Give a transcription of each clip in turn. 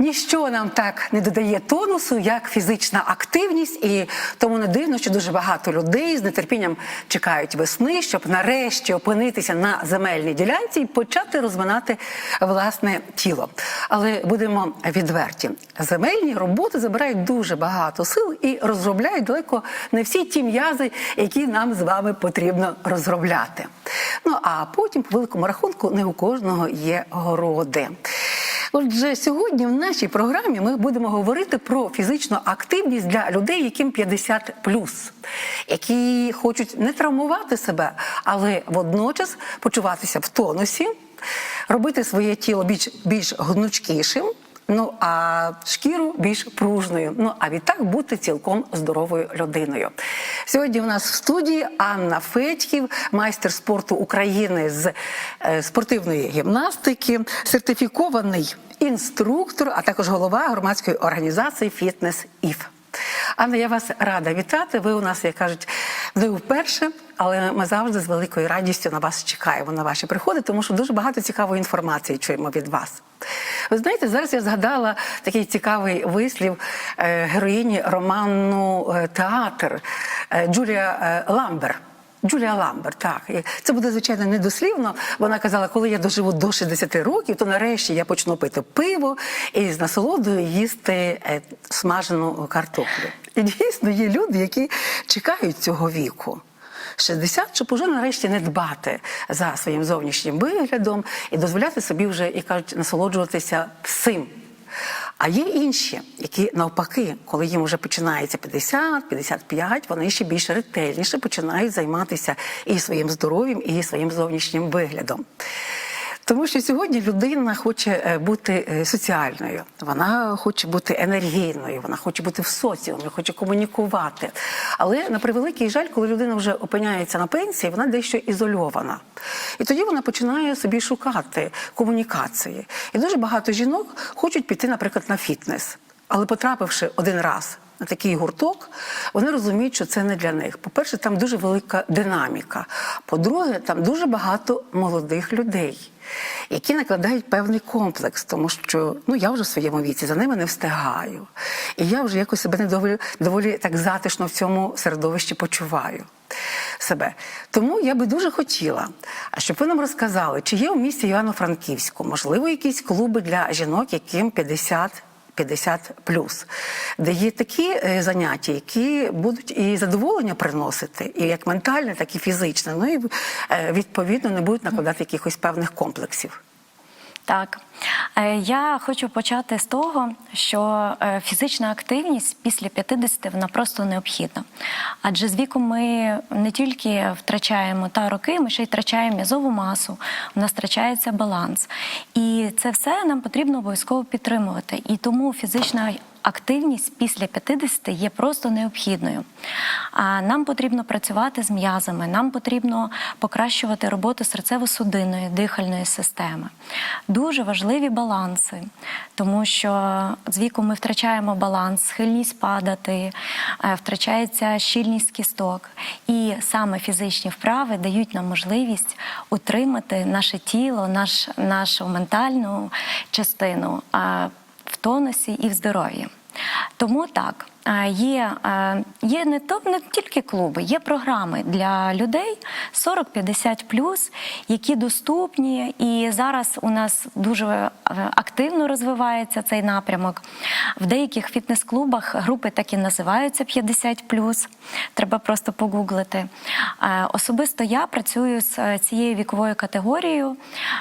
Ніщо нам так не додає тонусу, як фізична активність, і тому не дивно, що дуже багато людей з нетерпінням чекають весни, щоб нарешті опинитися на земельній ділянці і почати розминати власне тіло. Але будемо відверті, земельні роботи забирають дуже багато сил і розробляють далеко не всі ті м'язи, які нам з вами потрібно розробляти. Ну а потім, по великому рахунку, не у кожного є городи. Отже, сьогодні в нашій програмі ми будемо говорити про фізичну активність для людей, яким 50 які хочуть не травмувати себе, але водночас почуватися в тонусі, робити своє тіло більш більш гнучкішим. Ну а шкіру більш пружною. Ну а відтак бути цілком здоровою людиною. Сьогодні у нас в студії Анна Федьків, майстер спорту України з е, спортивної гімнастики, сертифікований інструктор, а також голова громадської організації Фітнес Іф. Анна, я вас рада вітати. Ви у нас, як кажуть, не вперше, але ми завжди з великою радістю на вас чекаємо на ваші приходи, тому що дуже багато цікавої інформації чуємо від вас. Ви знаєте, зараз я згадала такий цікавий вислів е, героїні роману е, Театр е, Джулія Ламбер. Джулія Ламбер, так це буде звичайно недослівно. Вона казала, коли я доживу до 60 років, то нарешті я почну пити пиво і з насолодою їсти смажену картоплю. І дійсно є люди, які чекають цього віку. 60, щоб уже нарешті не дбати за своїм зовнішнім виглядом і дозволяти собі вже, і кажуть, насолоджуватися всім. А є інші, які навпаки, коли їм вже починається 50-55, вони ще більш ретельніше починають займатися і своїм здоров'ям, і своїм зовнішнім виглядом. Тому що сьогодні людина хоче е, бути е, соціальною, вона хоче бути енергійною, вона хоче бути в соціумі, хоче комунікувати. Але на превеликий жаль, коли людина вже опиняється на пенсії, вона дещо ізольована. І тоді вона починає собі шукати комунікації. І дуже багато жінок хочуть піти, наприклад, на фітнес, але потрапивши один раз. На такий гурток вони розуміють, що це не для них. По-перше, там дуже велика динаміка. По-друге, там дуже багато молодих людей, які накладають певний комплекс, тому що ну я вже в своєму віці за ними не встигаю. І я вже якось себе не доволі, доволі так затишно в цьому середовищі почуваю себе. Тому я би дуже хотіла, щоб ви нам розказали, чи є у місті Івано-Франківську, можливо, якісь клуби для жінок, яким 50 50 плюс, де є такі е, заняття, які будуть і задоволення приносити, і як ментальне, так і фізичне. Ну і е, відповідно не будуть накладати якихось певних комплексів. Так, Е, я хочу почати з того, що е, фізична активність після 50 вона просто необхідна. Адже з віком ми не тільки втрачаємо та роки, ми ще й втрачаємо м'язову масу, у нас втрачається баланс. І це все нам потрібно обов'язково підтримувати. І тому фізична Активність після 50 є просто необхідною. Нам потрібно працювати з м'язами, нам потрібно покращувати роботу серцево-судинної, дихальної системи. Дуже важливі баланси, тому що з віком ми втрачаємо баланс, схильність падати, е, втрачається щільність кісток. І саме фізичні вправи дають нам можливість утримати наше тіло, наш, нашу ментальну частину в тонусі і в здоров'ї. Тому так. Є є не то не тільки клуби, є програми для людей 40-50+, які доступні, і зараз у нас дуже е, активно розвивається цей напрямок. В деяких фітнес-клубах групи так і називаються 50+, Треба просто погуглити. Особисто я працюю з е, цією віковою категорією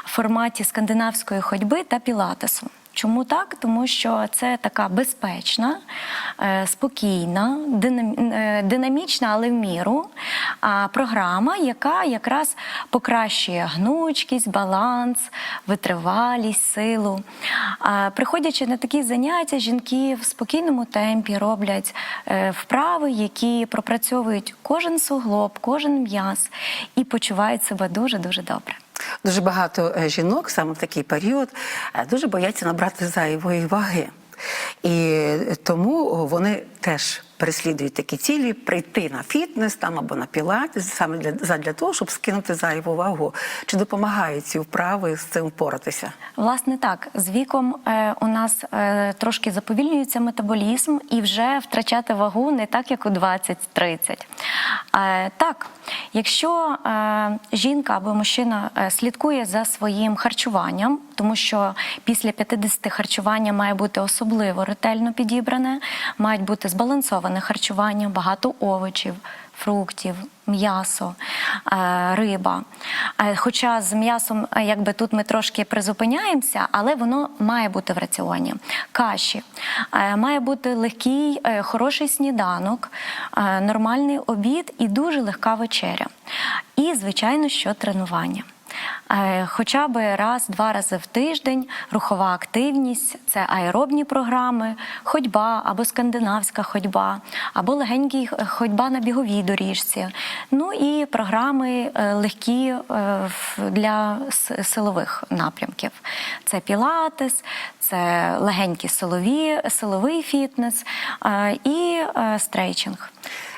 в форматі скандинавської ходьби та пілатесу. Чому так? Тому що це така безпечна, е, спокійна, е, динамічна, але в міру програма, яка якраз покращує гнучкість, баланс, витривалість, силу. Приходячи на такі заняття, жінки в спокійному темпі роблять е, вправи, які пропрацьовують кожен суглоб, кожен м'яз і почувають себе дуже дуже добре. Дуже багато е, жінок саме в такий період е, дуже бояться набрати зайвої ваги. І тому вони теж переслідують такі цілі прийти на фітнес там або на пілатес саме для, задля того, щоб скинути зайву вагу. Чи допомагають ці вправи з цим впоратися? Власне, так з віком е, у нас е, трошки заповільнюється метаболізм і вже втрачати вагу не так, як у 20-30. Е, так, якщо е, жінка або мужчина е, слідкує за своїм харчуванням, тому що після 50 харчування має бути особливо ретельно підібране, мають бути збалансоване харчування, багато овочів, фруктів, м'ясо, е, риба. Е, Хоча з м'ясом, е, якби тут ми трошки призупиняємося, але воно має бути в раціоні. Каші, має бути легкий, хороший сніданок, нормальний обід і дуже легка вечеря. І, звичайно, що тренування. Е, Хоча б раз-два рази в тиждень рухова активність це аеробні програми, ходьба або скандинавська ходьба, або легенький е, ходьба на біговій доріжці. Ну і програми е, легкі для силових напрямків. Це пілатес, це легенький силові, силовий фітнес і стрейчинг.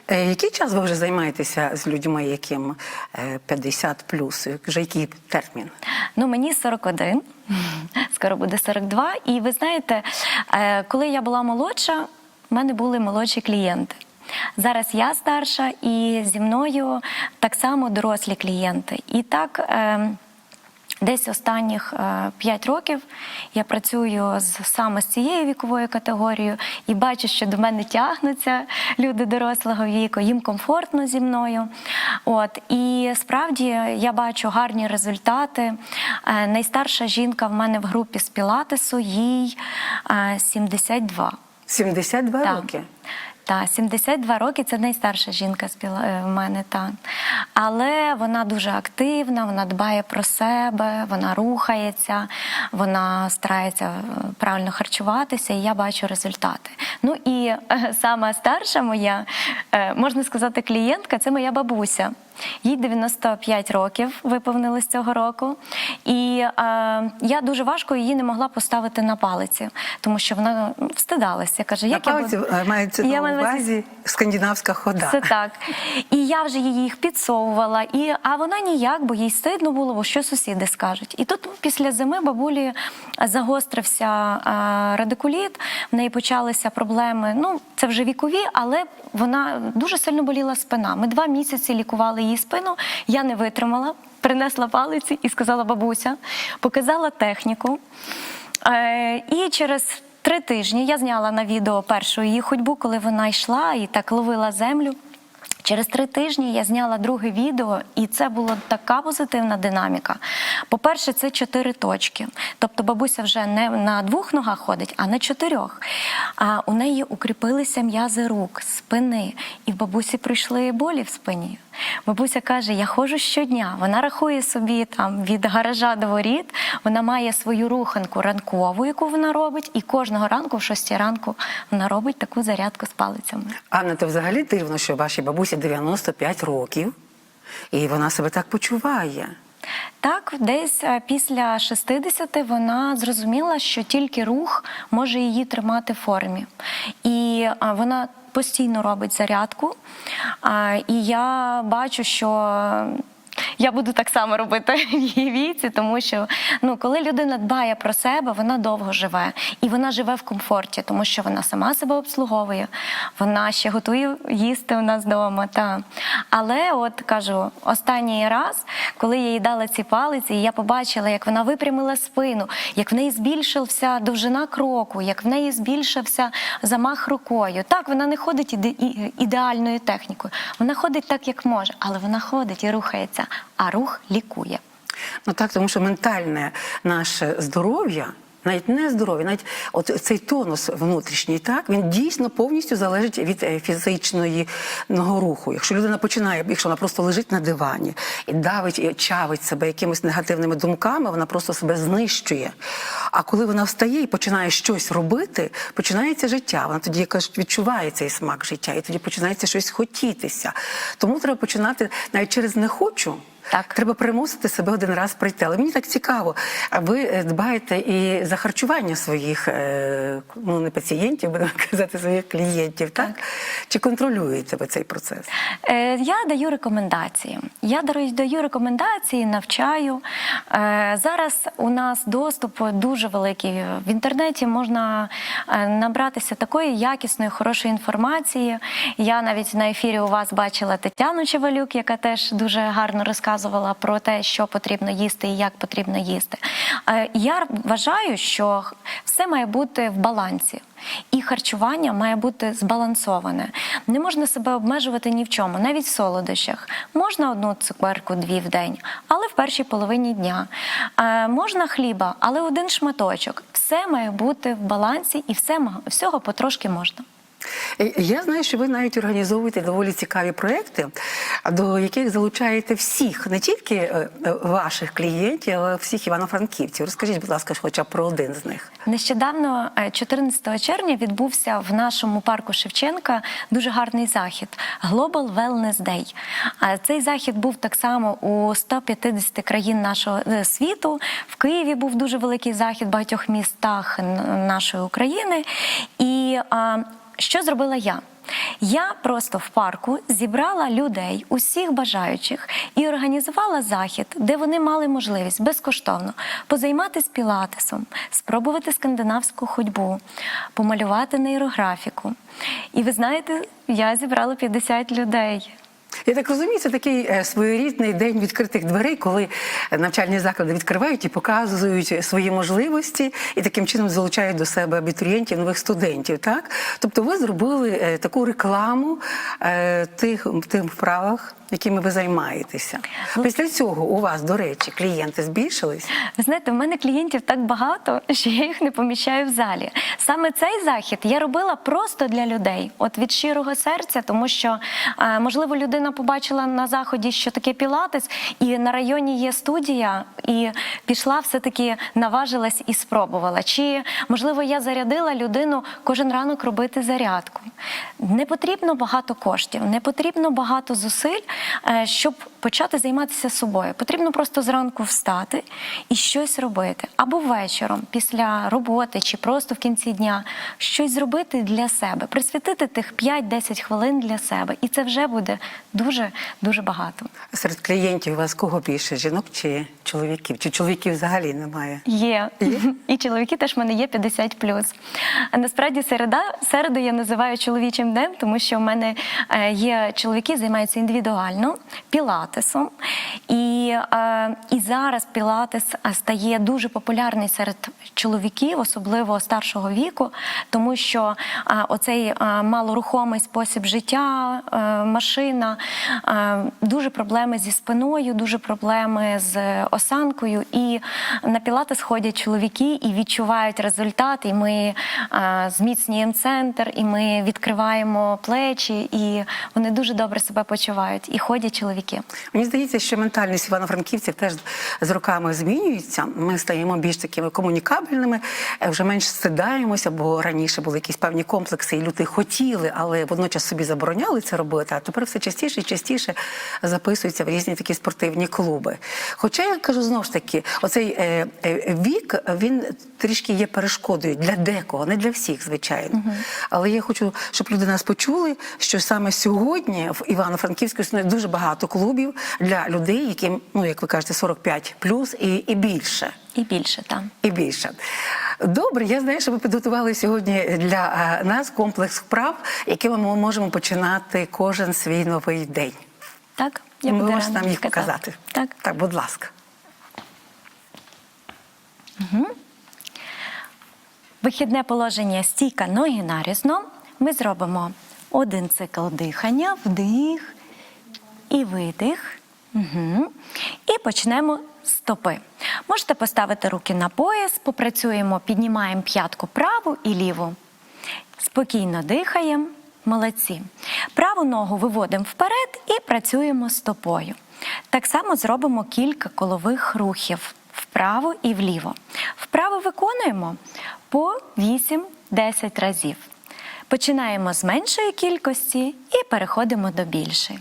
Е, Який час ви вже займаєтеся з людьми, яким е, 50 плюс? Вже який термін? Ну, мені 41, скоро буде 42. І ви знаєте, е, коли я була молодша, в мене були молодші клієнти. Зараз я старша, і зі мною так само дорослі клієнти. І так. Е, Десь останніх 5 років я працюю з саме з цією віковою категорією і бачу, що до мене тягнуться люди дорослого віку, їм комфортно зі мною. От і справді я бачу гарні результати. Е, Найстарша жінка в мене в групі з пілатесу, їй е, 72. 72 Так. роки. Та 72 роки це найстарша жінка е, в мене та. Але вона дуже активна, вона дбає про себе, вона рухається, вона старається е, правильно харчуватися, і я бачу результати. Ну і е, сама старша моя, можна сказати, клієнтка це моя бабуся. Їй 95 років виповнилось цього року. І е, я дуже важко її не могла поставити на палиці, тому що вона встидалася. Каже, На як я палиці буду- е, мається Я на увазі- скандинавська хода. це так. І я вже її їх підсовувала, і, а вона ніяк, бо їй стидно було, бо що сусіди скажуть. І тут після зими бабулі загострився а, радикуліт, в неї почалися проблеми. Ну, це вже вікові, але вона дуже сильно боліла спина. Ми два місяці лікували її спину. Я не витримала, принесла палиці і сказала бабуся, показала техніку. Е, і через три тижні я зняла на відео першу її ходьбу, коли вона йшла і так ловила землю. Через три тижні я зняла друге відео, і це була така позитивна динаміка. По-перше, це чотири точки. Тобто бабуся вже не на двох ногах ходить, а на чотирьох. А у неї укріпилися м'язи рук, спини, і в бабусі прийшли болі в спині. Бабуся каже: Я ходжу щодня. Вона рахує собі там від гаража до воріт. Вона має свою руханку ранкову, яку вона робить, і кожного ранку, в 6 ранку, вона робить таку зарядку з палицями. Анна, то взагалі дивно, що вашій бабусі 95 років, і вона себе так почуває. Так, десь е, після 60 вона зрозуміла, що тільки рух може її тримати в формі. І вона постійно робить зарядку. І я бачу, що я буду так само робити в її віці, тому що ну, коли людина дбає про себе, вона довго живе. І вона живе в комфорті, тому що вона сама себе обслуговує, вона ще готує їсти у нас вдома. Та. Але от кажу, останній раз, коли я їй дала ці палиці, я побачила, як вона випрямила спину, як в неї збільшився довжина кроку, як в неї збільшився замах рукою. Так, вона не ходить іде- ідеальною технікою, вона ходить так, як може, але вона ходить і рухається, а рух лікує. Ну так, тому що ментальне наше здоров'я. Навіть не здоров'я, навіть от цей тонус внутрішній, так він дійсно повністю залежить від е, фізичної ного руху. Якщо людина починає, якщо вона просто лежить на дивані і давить і чавить себе якимись негативними думками, вона просто себе знищує. А коли вона встає і починає щось робити, починається життя. Вона тоді кажуть, відчуває цей смак життя, і тоді починається щось хотітися. Тому треба починати навіть через не хочу. Так. Треба примусити себе один раз прийти. Але мені так цікаво, а ви е, дбаєте і за харчування своїх е, ну не пацієнтів, будемо казати, своїх клієнтів, так? Чи контролюєте ви цей процес? Е, Я даю рекомендації. Я даю рекомендації, навчаю. Е, Зараз у нас доступ дуже великий. В інтернеті можна е, набратися такої якісної, хорошої інформації. Я навіть на ефірі у вас бачила Тетяну Чевалюк, яка теж дуже гарно розказувала про те, що потрібно їсти і як потрібно їсти. Е, Я вважаю, що все має бути в балансі. І харчування має бути збалансоване. Не можна себе обмежувати ні в чому, навіть в солодощах. Можна одну цукерку дві в день, але в першій половині дня. Е, можна хліба, але один шматочок. Все має бути в балансі і все, всього потрошки можна. Е, Я знаю, що ви навіть організовуєте доволі цікаві проекти, до яких залучаєте всіх, не тільки е, е, ваших клієнтів, але всіх івано-франківців. Розкажіть, будь ласка, хоча б про один з них. Нещодавно, е, 14 червня, відбувся в нашому парку Шевченка дуже гарний захід Global Wellness Day. Цей захід був так само у 150 країн нашого світу. В Києві був дуже великий захід в багатьох містах нашої України. І що зробила я? Я просто в парку зібрала людей, усіх бажаючих, і організувала захід, де вони мали можливість безкоштовно позайматися пілатесом, спробувати скандинавську ходьбу, помалювати нейрографіку. І ви знаєте, я зібрала 50 людей. Я так розумію, це такий е, своєрідний день відкритих дверей, коли навчальні заклади відкривають і показують свої можливості, і таким чином залучають до себе абітурієнтів, нових студентів. Так, тобто, ви зробили е, таку рекламу е, тих тим вправах, якими ви займаєтеся. Після цього у вас, до речі, клієнти збільшились. Ви знаєте, в мене клієнтів так багато, що я їх не поміщаю в залі. Саме цей захід я робила просто для людей, от від щирого серця, тому що можливо людина побачила на заході, що таке пілатес, і на районі є студія, і пішла, все таки наважилась і спробувала. Чи можливо я зарядила людину кожен ранок робити зарядку? Не потрібно багато коштів, не потрібно багато зусиль, е, щоб почати займатися собою. Потрібно просто зранку встати і щось робити. Або вечором, після роботи, чи просто в кінці дня щось зробити для себе, присвятити тих 5-10 хвилин для себе. І це вже буде дуже дуже багато. Серед клієнтів у вас кого більше жінок чи чоловіків? Чи чоловіків взагалі немає? Є. І чоловіки теж в мене є 50 А насправді середа, середу я називаю чоловічим днем, тому що в мене е, є чоловіки, займаються індивідуально пілатесом. І, е, і зараз пілатес е, стає дуже популярний серед чоловіків, особливо старшого віку, тому що е, оцей малорухомий спосіб життя, машина, дуже проблеми зі спиною, дуже проблеми з осанкою. І на пілатес ходять чоловіки і відчувають результат. І ми зміцнюємо центр, і ми відкриваємо плечі, і вони дуже добре себе почувають. І ходять чоловіки. Мені здається, що ментальність івано-франківців теж з роками змінюється. Ми стаємо більш такими комунікабельними, е, вже менш стидаємося, бо раніше були якісь певні комплекси, і люди хотіли, але водночас собі забороняли це робити. А тепер все частіше і частіше записуються в різні такі спортивні клуби. Хоча я кажу знову ж таки, оцей е, е, вік він трішки є перешкодою для декого, не для всіх, звичайно. Але я хочу, щоб люди нас почули, що саме сьогодні в Івано-Франківську існує дуже багато клубів для людей, яким, ну як ви кажете, 45 плюс і, і більше. І більше там. І більше. Добре, я знаю, що ви підготували сьогодні для е, нас комплекс вправ, якими ми можемо починати кожен свій новий день. Так? ви буду можете нам їх показати. показати. Так. так, будь ласка. Вихідне положення стійка ноги нарізно. Ми зробимо один цикл дихання, вдих і видих. Угу. І почнемо з стопи. Можете поставити руки на пояс, попрацюємо, піднімаємо п'ятку праву і ліву. Спокійно дихаємо. Молодці. Праву ногу виводимо вперед і працюємо стопою. Так само зробимо кілька колових рухів вправо і вліво. Вправо виконуємо по 8-10 разів. Починаємо з меншої кількості і переходимо до більшої.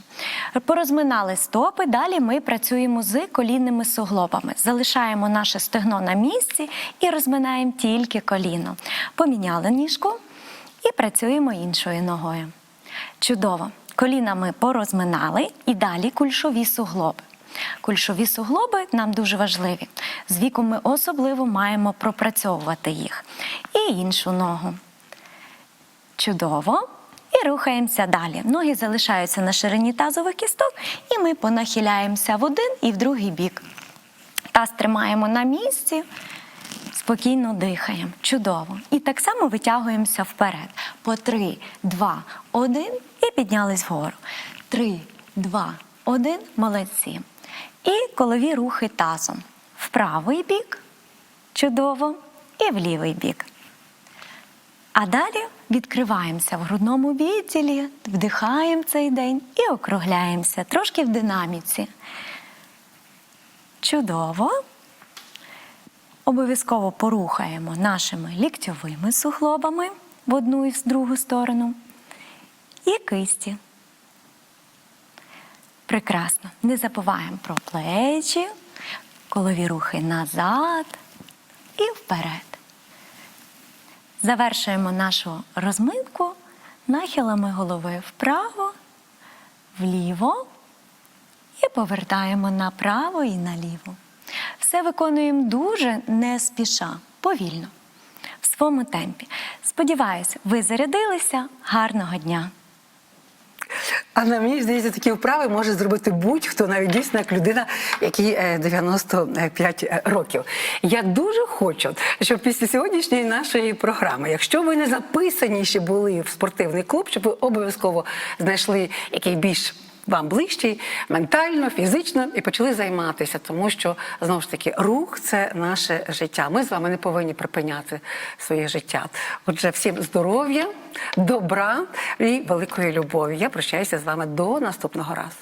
Порозминали стопи, далі ми працюємо з колінними суглобами. Залишаємо наше стегно на місці і розминаємо тільки коліно. Поміняли ніжку і працюємо іншою ногою. Чудово. Коліна ми порозминали і далі кульшові суглоби. Кульшові суглоби нам дуже важливі. З віком ми особливо маємо пропрацьовувати їх. І іншу ногу. Чудово. І рухаємося далі. Ноги залишаються на ширині тазових кісток, і ми понахиляємося в один і в другий бік. Таз тримаємо на місці, спокійно дихаємо. Чудово. І так само витягуємося вперед. По три, два, один і піднялись вгору. Три, два, один. Молодці. І колові рухи тазом. В правий бік. Чудово. І в лівий бік. А далі відкриваємося в грудному відділі, вдихаємо цей день і округляємося трошки в динаміці. Чудово. Обов'язково порухаємо нашими ліктьовими суглобами в одну і в другу сторону. І кисті. Прекрасно. Не забуваємо про плечі, колові рухи назад і вперед. Завершуємо нашу розминку нахилами голови вправо, вліво і повертаємо направо і наліво. Все виконуємо дуже не спіша, повільно, в своєму темпі. Сподіваюсь, ви зарядилися. Гарного дня! А на мені здається, такі вправи може зробити будь-хто, навіть дійсно як людина, якій е, 95 років. Я дуже хочу, щоб після сьогоднішньої нашої програми, якщо ви не записані ще були в спортивний клуб, щоб ви обов'язково знайшли який більш вам ближчий ментально, фізично і почали займатися, тому що знову ж таки рух це наше життя. Ми з вами не повинні припиняти своє життя. Отже, всім здоров'я, добра і великої любові. Я прощаюся з вами до наступного разу.